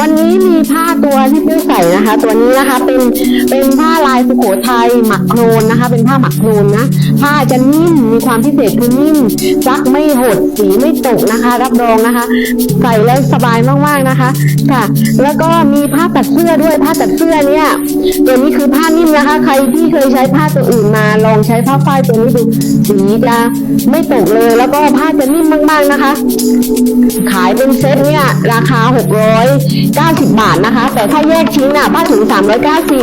วันนี้มีผ้าตัวที่เพิ่ใส่นะคะ ตัวนี้นะคะเป็นเป็นผ้าลายสุโขทัยหมักโครนนะคะ เป็นผ้าหมักโครนนะผ้าจะนิ่มมีความพิเศษคือนิ่มซักไม่หดสีไม่ตกนะคะ รับรองนะคะ ใส่แล้วสบายมากๆนะคะค่ะ แล้วก็มีผ้าตัดเสื้อด้วยผ้าตัดเสื้อเนี่ยตัวนี้คือผ้านิ่มนะคะ ใครที่เคยใช้ผ้าตัวอื่นมาลองใช้ผ้าฝ้ายตัวนี้ดูสีจะไม่ตกเลย แล้วก็ผ้าจะนิ่มมากๆนะคะ ขายเป็นเซตเนี่ยราคาหกร้อย690 บาทนะคะ แต่ถ้าแยกชิ้นอะผ้าถุง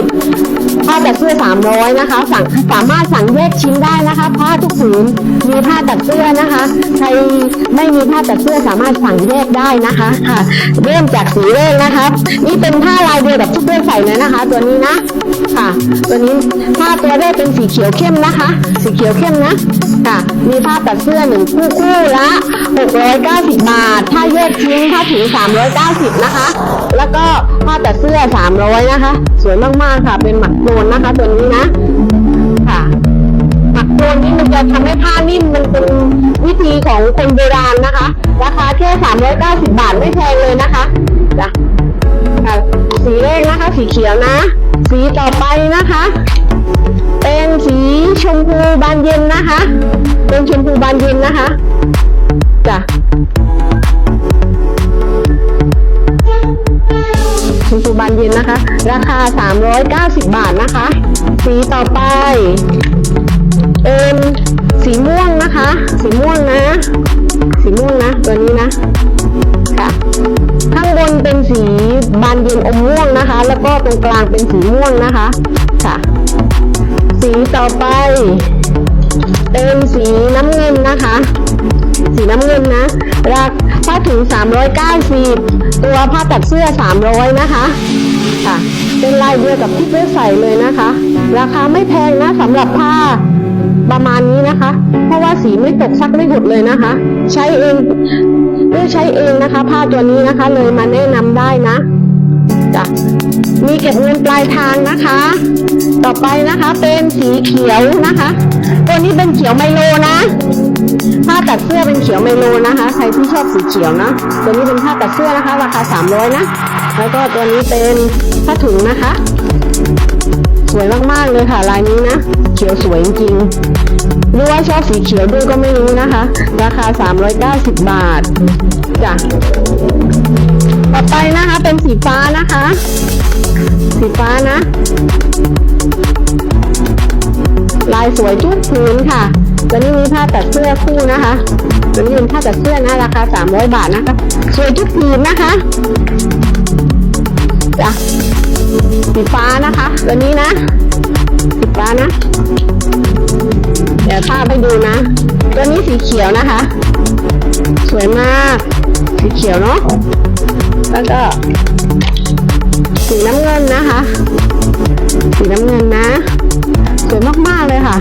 390ผ้าตัดเสื้อ 300 นะคะ สั่งสามารถสั่งแยกชิ้นได้นะคะผ้าทุกผืนมีผ้าตัดเสื้อนะคะ ใครไม่มีผ้าตัดเสื้อสามารถสั่งแยกได้นะคะค่ะ เริ่มจากสีแรกนะคะนี่เป็นผ้าลายเดียวกับที่เพื่อนใส่เลยนะคะ ตัวนี้นะค่ะ ตัวนี้ผ้าตัวแรกเป็นสีเขียวเข้มนะคะ สีเขียวเข้มนะ ค่ะ มีผ้าตัดเสื้อหนึ่งคู่คู่ละ 690 บาท ถ้าแยกชิ้นถ้าถึง 390 นะคะ แล้วก็ผ้าตัดเสื้อ 300 นะคะ สวยมากๆค่ะ เป็นหมักโครนนะคะตัวนี้นะ ค่ะหมักโครนนี่มันจะทำให้ผ้านิ่มมันเป็นวิธีของคนโบราณนะคะ ราคาแค่ 390 บาทไม่แพงเลยนะคะจ้ะสีแรกนะคะ สีเขียวนะ สีต่อไปนะคะ เป็นสีชมพูบานเย็นนะคะ เป็นชมพูบานเย็นนะคะจ้ะชมพูบานเย็นนะคะ ราคา 390 บาทนะคะ สีต่อไป เป็นสีม่วงนะคะ สีม่วงนะ สีม่วงนะ ตัวนี้นะค่ะข้างบนเป็นสีบานเย็นอมม่วงนะคะ แล้วก็ตรงกลางเป็นสีม่วงนะคะ ค่ะ สีต่อไป เป็นสีน้ำเงินนะคะ สีน้ำเงินนะราคาผ้าถุง390 ตัวผ้าตัดเสื้อ 300 นะคะค่ะเป็นลายเดียวกับที่เพื่อใส่เลยนะคะ ราคาไม่แพงนะสำหรับผ้าประมาณนี้นะคะ เพราะว่าสีไม่ตกซักไม่หดเลยนะคะ ใช้เองเลือใช้เองนะคะ ผ้าตัวนี้นะคะเลยมาแนะนำได้นะ จ้ะมีเก็บเงินปลายทางนะคะ ต่อไปนะคะเป็นสีเขียวนะคะ ตัวนี้เป็นเขียวไมโลนะผ้าตัดเสื้อเป็นเขียวไมโลนะคะ ใครที่ชอบสีเขียวนะตัวนี้เป็นผ้าตัดเสื้อนะคะ ราคา 300 นะ แล้วก็ตัวนี้เป็นผ้าถุงนะคะ สวยมากๆเลยค่ะลายนี้นะ เขียวสวยจริงๆหรือว่าชอบสีเขียวด้วยก็ไม่รู้นะคะ ราคา 390 บาทจ้ะ ต่อไปนะคะเป็นสีฟ้านะคะ สีฟ้านะ ลายสวยทุกพื้นค่ะตัวนี้มีผ้าตัดเสื้อคู่นะคะตัวนี้เป็นผ้าตัดเสื้อนะราคา300 บาทนะคะ สวยทุกผืนนะคะจ้ะสีฟ้านะคะตัวนี้นะสีฟ้านะ เดี๋ยวภาพให้ดูนะตัวนี้สีเขียวนะคะ สวยมาก สีเขียวเนาะ แล้วก็สีน้ำเงินนะคะ สีน้ำเงินนะ สวยมากๆเลยค่ะ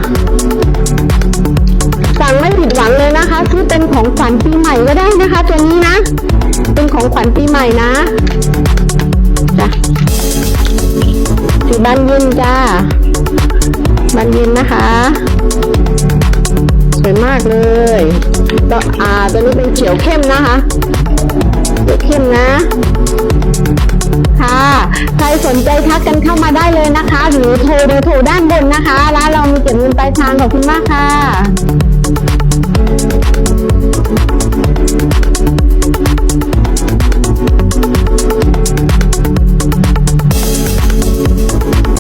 สั่งไม่ผิดหวังเลยนะคะ ซื้อเป็นของขวัญปีใหม่ก็ได้นะคะ ตัวนี้นะ เป็นของขวัญปีใหม่นะจ้ะสีบานเย็นจ้าบานเย็นนะคะสวยมากเลยต่ออ่าตัวนี้เป็นเขียวเข้มนะคะ เขียวเข้มนะ ค่ะ ใครสนใจทักกันเข้ามาได้เลยนะคะ หรือโทรดูโทรด้านบนนะคะ ร้านเรามีเก็บเงินปลายทางขอบคุณมากค่ะ